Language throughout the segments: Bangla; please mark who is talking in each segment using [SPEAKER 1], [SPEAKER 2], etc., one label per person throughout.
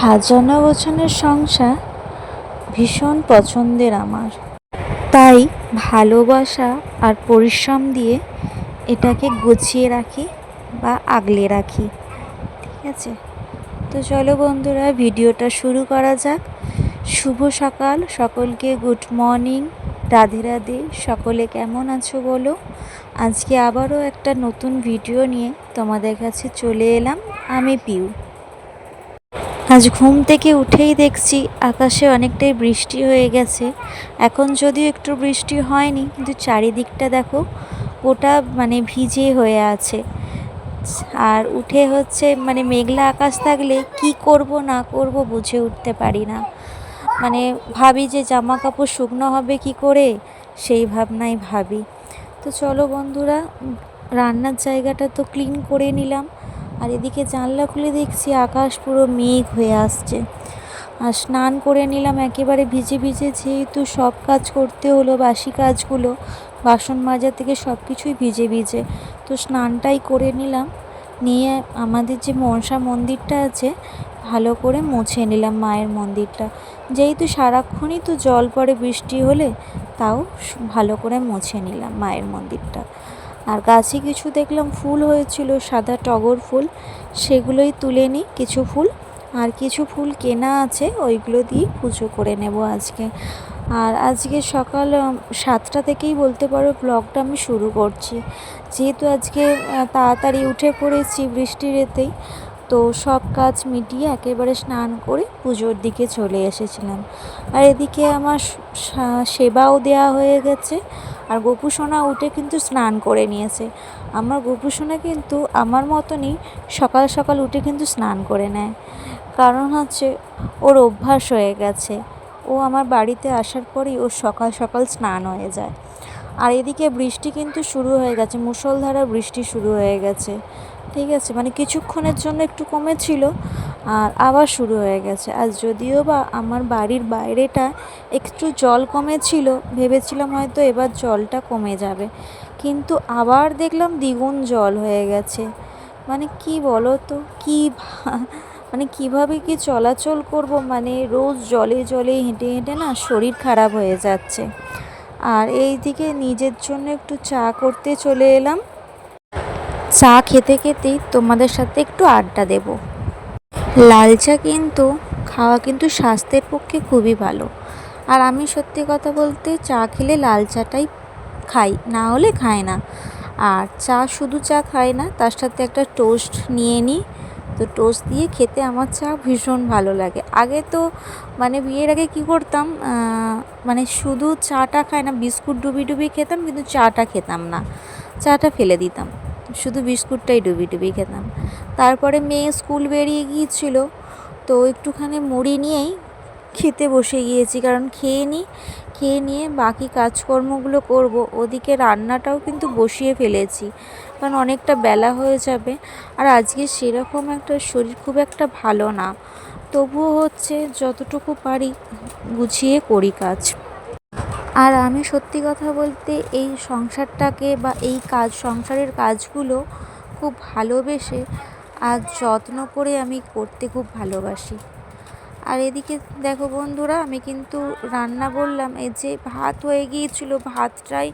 [SPEAKER 1] সাজানো গোছানোর সংসার ভীষণ পছন্দের আমার। তাই ভালোবাসা আর পরিশ্রম দিয়ে এটাকে গুছিয়ে রাখি বা আগলে রাখি, ঠিক আছে? তো চলো বন্ধুরা, ভিডিওটা শুরু করা যাক। শুভ সকাল, সকলকে গুড মর্নিং। রাধে রাধে, সকলে কেমন আছো বলো? আজকে আবারও একটা নতুন ভিডিও নিয়ে তোমাদের কাছে চলে এলাম, আমি পিউ। আজ ঘুম থেকে উঠেই দেখছি আকাশে অনেকটাই বৃষ্টি হয়ে গেছে। এখন যদিও একটু বৃষ্টি হয়নি, কিন্তু চারিদিকটা দেখো ওটা মানে ভিজে হয়ে আছে। আর উঠে হচ্ছে মানে মেঘলা আকাশ থাকলে কি করব না করব বুঝে উঠতে পারি না। মানে ভাবি যে জামা কাপড় শুকনো হবে কি করে? সেই ভাবনাই ভাবি। তো চলো বন্ধুরা, রান্নার জায়গাটা তো ক্লিন করে নিলাম। আর এদিকে জানলা খুলে দেখছি আকাশ পুরো মেঘ হয়ে আসছে। আর স্নান করে নিলাম, একেবারে ভিজে ভিজে, যেহেতু সব কাজ করতে হলো, বাসি কাজগুলো, বাসন মাজা থেকে সব কিছুই ভিজে ভিজে। তো স্নানটাই করে নিলাম, নিয়ে আমাদের যে মনসা মন্দিরটা আছে, ভালো করে মুছে নিলাম মায়ের মন্দিরটা। যেহেতু সারাক্ষণই তো জল পড়ে বৃষ্টি হলে, তাও ভালো করে মুছে নিলাম মায়ের মন্দিরটা। আর গাছে কিছু দেখলাম ফুল হয়েছিল, সাদা টগর ফুল। সেগুলোই তুলে নিই, কিছু ফুল। আর কিছু ফুল কেনা আছে, ওইগুলো দিয়ে পুজো করে নেব আজকে। আর আজকে সকাল সাতটা থেকেই বলতে পারো ব্লগটা আমি শুরু করছি। যেহেতু আজকে তাড়াতাড়ি উঠে পড়েছি বৃষ্টির এতেই তো সব কাজ মিটিয়ে একেবারে স্নান করে পুজোর দিকে চলে এসেছিলাম। আর এদিকে আমার সেবাও দেওয়া হয়ে গেছে। আর গোপুসোনা উঠে কিন্তু স্নান করে নিয়েছে। আমার গোপুসোনা কিন্তু আমার মতনই সকাল সকাল উঠে কিন্তু স্নান করে নেয়। কারণ হচ্ছে ওর অভ্যাস হয়ে গেছে। ও আমার বাড়িতে আসার পরেই ওর সকাল সকাল স্নান হয়ে যায়। আর এদিকে বৃষ্টি কিন্তু শুরু হয়ে গেছে মুষলধারা বৃষ্টি শুরু হয়ে গেছে। ঠিক আছে মানে কিছুক্ষণের জন্য একটু কমেছিল আর আবার শুরু হয়ে গেছে। আর যদিও বা আমার বাড়ির বাইরেটা একটু জল কমেছিল, ভেবেছিলাম হয়তো এবার জলটা কমে যাবে। কিন্তু আবার দেখলাম দ্বিগুণ জল হয়ে গেছে। মানে কি বলো তো কী মানে কীভাবে কি চলাচল করব? মানে রোজ জলে জলে হেঁটে হেঁটে না শরীর খারাপ হয়ে যাচ্ছে। আর এই দিকে নিজের জন্য একটু চা করতে চলে এলাম। চা খেতে খেতেই তোমাদের সাথে একটু আড্ডা দেব। লাল চা কিন্তু খাওয়া কিন্তু স্বাস্থ্যের পক্ষে খুবই ভালো। আর আমি সত্যি কথা বলতে চা খেলে লাল চাটাই খাই, না হলে খাই না। আর চা শুধু চা খাই না, তার সাথে একটা টোস্ট নিয়ে নিই তো টোস্ট দিয়ে খেতে আমার চা ভীষণ ভালো লাগে। আগে তো মানে বিয়ের আগে কী করতাম মানে শুধু চাটা খাই না, বিস্কুট ডুবি ডুবি খেতাম, কিন্তু চাটা খেতাম না। চাটা ফেলে দিতাম। শুধু বিস্কুটটাই ডুবি ডুবি খেতাম। তারপরে মেয়ে স্কুল বেরিয়ে গিয়েছিল। তো একটুখানি মুড়ি নিয়েই খেতে বসে গিয়েছি, কারণ খেয়ে নিই খেয়ে নিয়ে বাকি কাজকর্মগুলো করব। ওদিকে রান্নাটাও কিন্তু বসিয়ে ফেলেছি, কারণ অনেকটা বেলা হয়ে যাবে। আর আজকে সেরকম একটা শরীর খুব একটা ভালো না। তবুও হচ্ছে যতটুকু পারি গুছিয়ে করি কাজ। আর আমি সত্যি কথা বলতে এই সংসারটাকে বা এই কাজ, সংসারের কাজগুলো খুব ভালোবেসে আর যত্ন করে আমি করতে খুব ভালোবাসি। আর এদিকে দেখো বন্ধুরা, আমি কিন্তু রান্না বললাম, এই যে ভাত হয়ে গিয়েছিল, ভাতটাই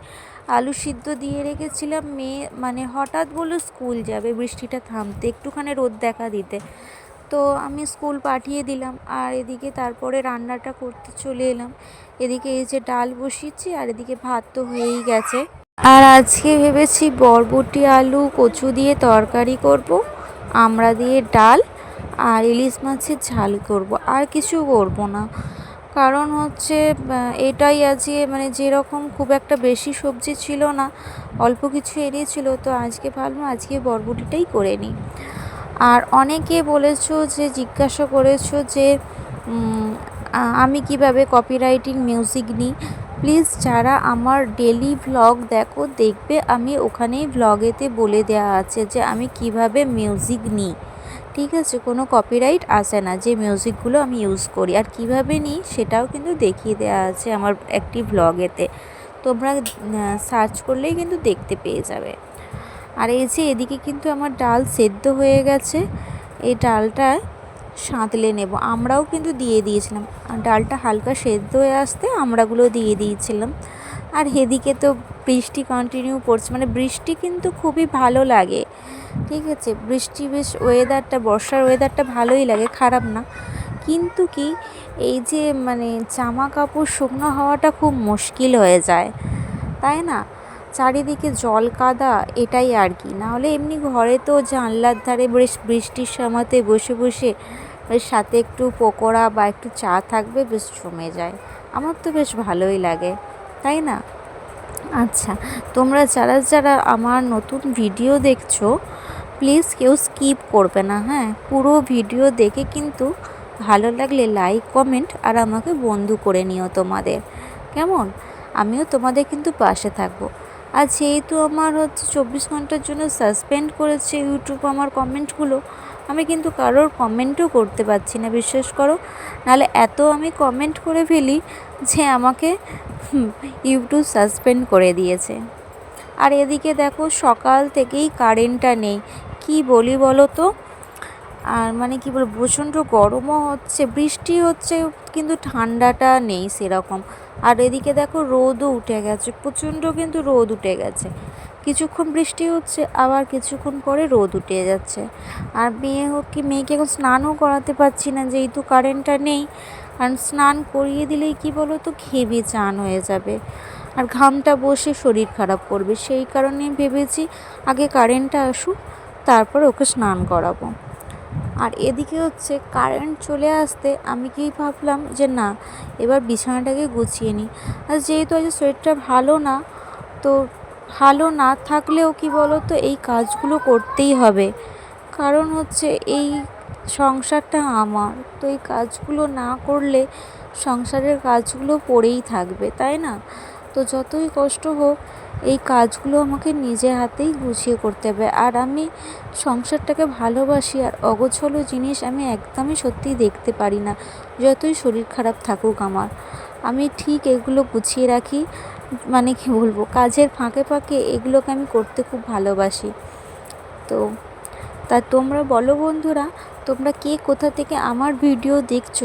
[SPEAKER 1] আলু সিদ্ধ দিয়ে রেখেছিলাম, মেয়ে মানে হঠাৎ বলল স্কুল যাবে, বৃষ্টিটা থামতে, একটুখানি রোদ দেখা দিতে। তো আমি স্কুল পাঠিয়ে দিলাম, আর এদিকে তারপরে রান্নাটা করতে চলে এলাম। এদিকে এই যে ডাল বসিয়েছি, আর এদিকে ভাত তো হয়েই গেছে। আর আজকে ভেবেছি বরবটি আলু, কচু দিয়ে তরকারি করব। আমরা দিয়ে ডাল আর ইলিশ মাছের ঝাল করব। আর কিছু করব না। কারণ হচ্ছে এটাই আজকে মানে যেরকম খুব একটা বেশি সবজি ছিল না, অল্প কিছু এড়িয়েছিল তো আজকে ভাবলাম আজকে বরবটিটাই করে নিই। আর অনেকে বলেছ যে, জিজ্ঞাসা করেছ যে আমি কীভাবে কপিরাইটিং মিউজিক নিই? প্লিজ যারা আমার ডেলি ভ্লগ দেখো, দেখবে আমি ওখানেই ভ্লগেতে বলে দেওয়া আছে যে আমি কীভাবে মিউজিক নিই। ঠিক আছে? কোনো কপিরাইট আসে না যে মিউজিকগুলো আমি ইউজ করি। আর কীভাবে নিই সেটাও কিন্তু দেখিয়ে দেওয়া আছে আমার একটি ভ্লগেতে তোমরা সার্চ করলেই কিন্তু দেখতে পেয়ে যাবে। আর এই যে এদিকে কিন্তু আমার ডাল সেদ্ধ হয়ে গেছে। এই ডালটায় সাঁতলে নেব। আমরাও কিন্তু দিয়ে দিয়েছিলাম। আর ডালটা হালকা সেদ্ধ হয়ে আসতে আমরাগুলো দিয়ে দিয়েছিলাম। আর এদিকে তো বৃষ্টি কন্টিনিউ পড়ছে। মানে বৃষ্টি কিন্তু খুবই ভালো লাগে। ঠিক আছে? বৃষ্টি বেশ ওয়েদারটা বর্ষার ওয়েদারটা ভালোই লাগে, খারাপ না। কিন্তু কি, এই যে মানে জামা কাপড় শুকনো হওয়াটা খুব মুশকিল হয়ে যায়। তাই না? চারিদিকে জল কাদা এটাই আর কি। নাহলে এমনি ঘরে তো জানলার ধারে বেশ বৃষ্টির সময়তে বসে বসে বেশ সাথে একটু পকোড়া বা একটু চা থাকবে, বেশ জমে যায়। আমার তো বেশ ভালোই লাগে, তাই না? আচ্ছা তোমরা যারা যারা আমার নতুন ভিডিও দেখছ প্লিজ কেউ স্কিপ করবে না হ্যাঁ? পুরো ভিডিও দেখে কিন্তু ভালো লাগলে লাইক কমেন্ট আর আমাকে বন্ধু করে নিও তোমাদের। কেমন? আমিও তোমাদের কিন্তু পাশে থাকব। আর যেহেতু আমার হচ্ছে চব্বিশ ঘণ্টার জন্য সাসপেন্ড করেছে ইউটিউব আমার কমেন্টগুলো আমি কিন্তু কারোর কমেন্টও করতে পারছি না, বিশ্বাস করো। নাহলে এত আমি কমেন্ট করে ফেলি যে আমাকে ইউটিউব সাসপেন্ড করে দিয়েছে। আর এদিকে দেখো, সকাল থেকেই কারেন্টটা নেই। কি বলি বলো তো? আর মানে কি বলব, প্রচণ্ড গরমও হচ্ছে, বৃষ্টি হচ্ছে, কিন্তু ঠান্ডাটা নেই সেরকম। আর এদিকে দেখো, রোদও উঠে গেছে, প্রচণ্ড কিন্তু রোদ উঠে গেছে। কিছুক্ষণ বৃষ্টি হচ্ছে, আবার কিছুক্ষণ পরে রোদ উঠে যাচ্ছে। আর মেয়ে হোক কি, মেয়েকে এখন স্নানও করাতে পারছি না, যেহেতু কারেন্টটা নেই কারণ স্নান করিয়ে দিলেই কি বলো তো ঘেবে চান হয়ে যাবে। আর ঘামটা বসে শরীর খারাপ করবে, সেই কারণে ভেবেছি আগে কারেন্টটা আসুক, তারপর ওকে স্নান করাবো। আর এদিকে হচ্ছে কারেন্ট চলে আসতে আমি কি ভাবলাম যে না, এবার বিছানাটাকে গুছিয়ে নিই। আর যেহেতু আজ শরীরটা ভালো না, তো ভালো না থাকলেও কি বলো তো এই কাজগুলো করতেই হবে। কারণ হচ্ছে এই সংসারটা আমার, তো এই কাজগুলো না করলে সংসারের কাজগুলো পড়েই থাকবে, তাই না? তো যতই কষ্ট হোক, এই কাজগুলো আমাকে নিজের হাতেই গুছিয়ে করতে হবে। আর আমি সংসারটাকে ভালোবাসি আর অগোছলো জিনিস আমি একদমই সত্যিই দেখতে পারি না, যতই শরীর খারাপ থাকুক আমার। আমি ঠিক এগুলো গুছিয়ে রাখি মানে কি বলব, কাজের ফাঁকে ফাঁকে এগুলোকে আমি করতে খুব ভালোবাসি। তো, তা তোমরা বলো বন্ধুরা, তোমরা কে কোথা থেকে আমার ভিডিও দেখছ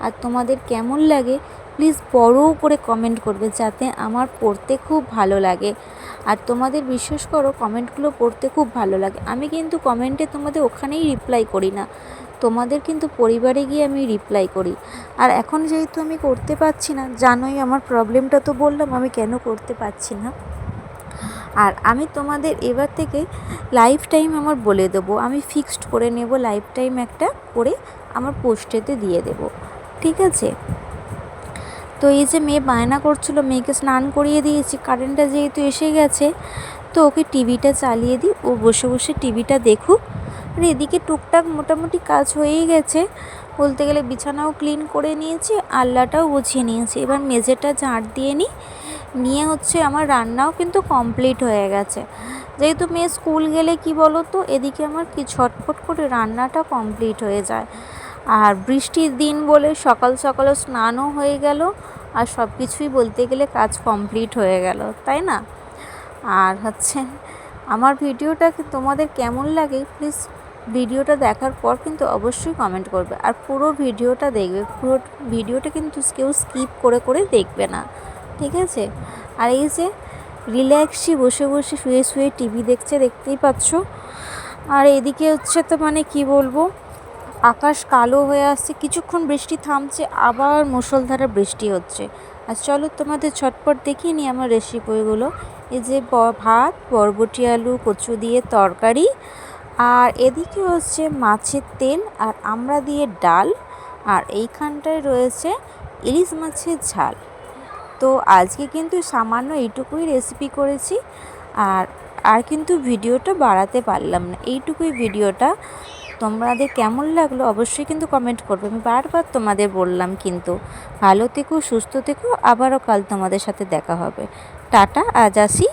[SPEAKER 1] আর তোমাদের কেমন লাগে প্লিজ বড় করে কমেন্ট করবে যাতে আমার পড়তে খুব ভালো লাগে। আর তোমাদের বিশ্বাস করো, কমেন্টগুলো পড়তে খুব ভালো লাগে। আমি কিন্তু কমেন্টে তোমাদের ওখানেই রিপ্লাই করি না। তোমাদের কিন্তু পরিবারে গিয়ে আমি রিপ্লাই করি। আর এখন যেহেতু আমি করতে পারছি না, জানোই আমার প্রবলেমটা তো বললাম, আমি কেন করতে পারছি না? আর আমি তোমাদের এবার থেকে লাইফ টাইম আমার বলে দেবো। আমি ফিক্সড করে নেব লাইফ টাইম একটা করে আমার পোস্টেতে দিয়ে দেব। ঠিক আছে? তো এই যে মেয়ে বায়না করছিল, মেয়েকে স্নান করিয়ে দিয়েছি কারেন্টটা যেহেতু এসে গেছে, তো ওকে টিভিটা চালিয়ে দিই, ও বসে বসে টিভিটা দেখুক। আর এদিকে টুকটাক মোটামুটি কাজ হয়েই গেছে। বলতে গেলে বিছানাও ক্লিন করে নিয়েছি আল্লাটাও গুছিয়ে নিয়েছি। এবার মেঝেটা ঝাঁট দিয়ে নিই। নিয়ে হচ্ছে আমার রান্নাও কিন্তু কমপ্লিট হয়ে গেছে। যেহেতু মেয়ে স্কুল গেলে কি বলো তো এদিকে আমার কি ছটফট করে রান্নাটা কমপ্লিট হয়ে যায়। আর বৃষ্টির দিন বলে সকাল সকালে স্নানও হয়ে গেল আর সব কিছুই বলতে গেলে কাজ কমপ্লিট হয়ে গেল, তাই না? আর হচ্ছে আমার ভিডিওটা তোমাদের কেমন লাগে? প্লিজ ভিডিওটা দেখার পর কিন্তু অবশ্যই কমেন্ট করবে। আর পুরো ভিডিওটা দেখবে, পুরো ভিডিওটা কিন্তু কেউ স্কিপ করে করে দেখবে না, ঠিক আছে? আর এই যে রিল্যাক্সই বসে বসে শুয়ে শুয়ে টিভি দেখছে, দেখতেই পাচ্ছ? আর এদিকে হচ্ছে তো মানে কি বলব? আকাশ কালো হয়ে আসছে, কিছুক্ষণ বৃষ্টি থামছে, আবার মুষলধারা বৃষ্টি হচ্ছে। আর চলো তোমাদের ছটপট দেখিয়ে নিই আমার রেসিপিগুলো এই যে ভাত, বরবটি আলু, কচু দিয়ে তরকারি, আর এদিকে হচ্ছে মাছের তেল, আর আমরা দিয়ে ডাল, আর এইখানটায় রয়েছে ইলিশ মাছের ঝাল। তো আজকে কিন্তু সামান্য এইটুকুই রেসিপি করেছি, আর আর কিন্তু ভিডিওটা বাড়াতে পারলাম না। এইটুকুই ভিডিওটা তোমাদের কেমন লাগল অবশ্যই কিন্তু কমেন্ট করবে। আমি বারবার তোমাদের বললাম কিন্তু, ভালো থেকো, সুস্থ থেকো, আবারও কাল তোমাদের সাথে দেখা হবে। টাটা, আজ আসি।